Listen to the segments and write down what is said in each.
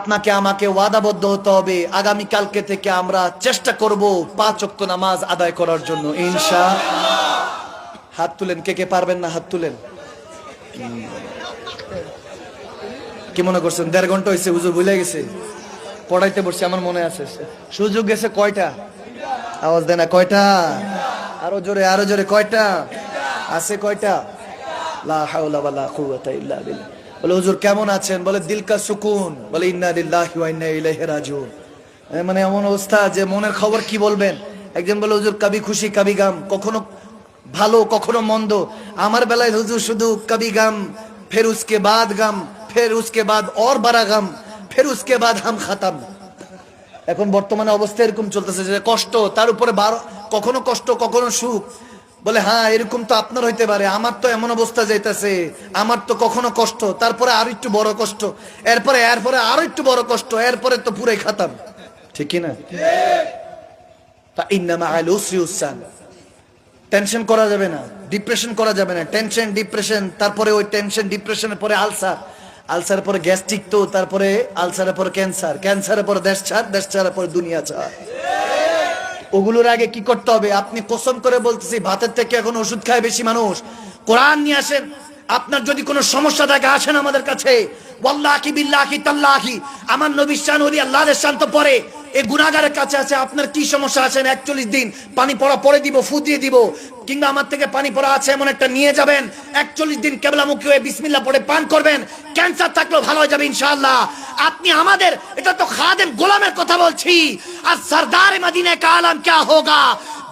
আপনাকে আমাকে ওয়াদাবদ্ধ হতে হবে। আগামী কালকে থেকে আমরা চেষ্টা করব পাঁচ ওয়াক্ত নামাজ আদায় করার জন্য। ইনশা হাত তুলেন। কে কে পারবেন না হাত তুলেন? কি মনে করছেন? দেড় ঘণ্টা হয়েছে হুজুর ভুলে গেছে। পড়াইতে বসছে, আমার মনে আছে। সুযোগ গেছে কয়টা? আওয়াজ দেয় না, কয়টা? আরও জোরে আরও জোরে, কয়টা? আছে কয়টা? লা হাওলা ওয়ালা কুওয়াতা ইল্লা বিল্লাহ। বলে, হুজুর, কেমন আছেন? বলে, দিলকা সুকুন। বলে, ইন্না লিল্লাহি ওয়া মানে এমন অবস্থা যে মনের খবর কি বলবেন? একজন বলে, হুজুর, কবি খুশি, কবি গাম। কখনো ভালো, কখনো মন্দ। আমার বেলায় হুজুর, শুধু কবি গাম, ফের উসকে বাদ গাম, ফের উসকে বাদ অর বারা গাম, ফের উসকে বাদ হাম খাতাম। এখন বর্তমানে অবস্থা এরকম চলতেছে যে কষ্ট, তার উপরে কখনো কষ্ট, কখনো সুখ। বলে হ্যাঁ এরকম তো আপনার হইতে পারে, আমার তো এমন অবস্থা যাইতেছে, আমার তো কখনো কষ্ট, তারপরে আরও একটু বড় কষ্ট, এরপরে এরপরে আরও একটু বড় কষ্ট, এরপরে তো পুরাই খাতাম। ঠিক না টেনশন করা যাবে না ডিপ্রেশন করা যাবে না টেনশন ডিপ্রেশন তারপরে ওই টেনশন ডিপ্রেশনের পরে আলসার আলসারের পরে গ্যাস্ট্রিক তো, তারপরে আলসারের পরে ক্যান্সার ক্যান্সারের পরে দেশ ছাড়, দেশ ছাড়ার পরে দুনিয়া ছাড়। ওগুলোর আগে কি করতে হবে? আপনি কসম করে বলতেছি, ভাতের থেকে এখন ওষুধ খায় বেশি মানুষ। কোরআন নিয়ে আসেন, আপনার যদি কোনো সমস্যা থাকে, আসেন আমাদের কাছে। আমার নবী শান ওলি আল্লাহর শান্ত পরে। এই গুনাহগারের কাছে আছে, আপনার কি সমস্যা আছেন একচল্লিশ দিন পানি পড়া, পরে দিব ফু দিয়ে দিব। কিংবা আমার থেকে পানি পড়া আছে, এমন একটা নিয়ে যাবেন। একচল্লিশ দিন কেবলামুখী হয়ে বিসমিল্লাহ পড়ে পান করবেন। ক্যান্সার থাকলেও ভালো হয়ে যাবে, ইনশাআল্লাহ। আপনি আমাদের, এটা তো খাদেম গোলামের কথা বলছি। আর সরদার মদিনে কা আলম ক্যা হোগা?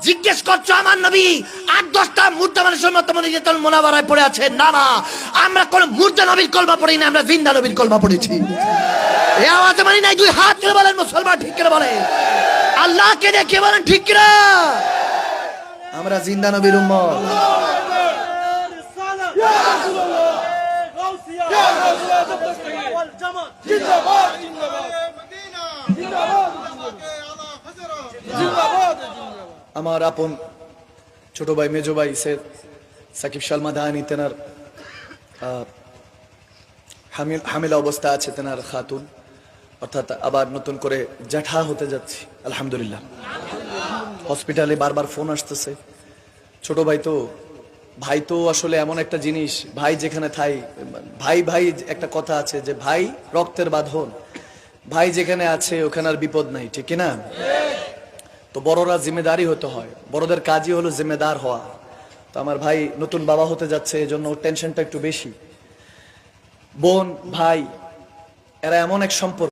জিজ্ঞেস করছ আমার নবী, আট, দশটা মুর্দা মানুষের মতো মনে যেত মোনাবারায় পড়ে আছে। না না, আমরা কোন মুর্দা নবীর কলমা পড়ি না, আমরা জিন্দা নবীর কলমা পড়েছি। হাত ঠিক ঠিক আমরা জিন্দা নবীর আমার আপন ছোট ভাই, মেজো ভাই, সে সাকিব সালমা দাহানি, তেনার হামিলা অবস্থা আছে, তেনার খাতুন। অর্থাৎ আবার নতুন করে জ্যাঠা হতে যাচ্ছি, আলহামদুলিল্লাহ। হসপিটালে বারবার ফোন আসতেছে। ছোট ভাই তো ভাই তো আসলে এমন একটা জিনিস, ভাই যেখানে থাই, ভাই ভাই একটা কথা আছে যে ভাই রক্তের বাঁধন, ভাই যেখানে আছে ওখানে আর বিপদ নাই, ঠিক না তো বড়রা জিম্মেদারি হতে হয়, বড়দের কাজই হলো জিম্মেদার হওয়া। তো আমার ভাই নতুন বাবা হতে যাচ্ছে, এজন্য টেনশনটা একটু বেশি। বোন, ভাই, এরা এমন এক সম্পর্ক।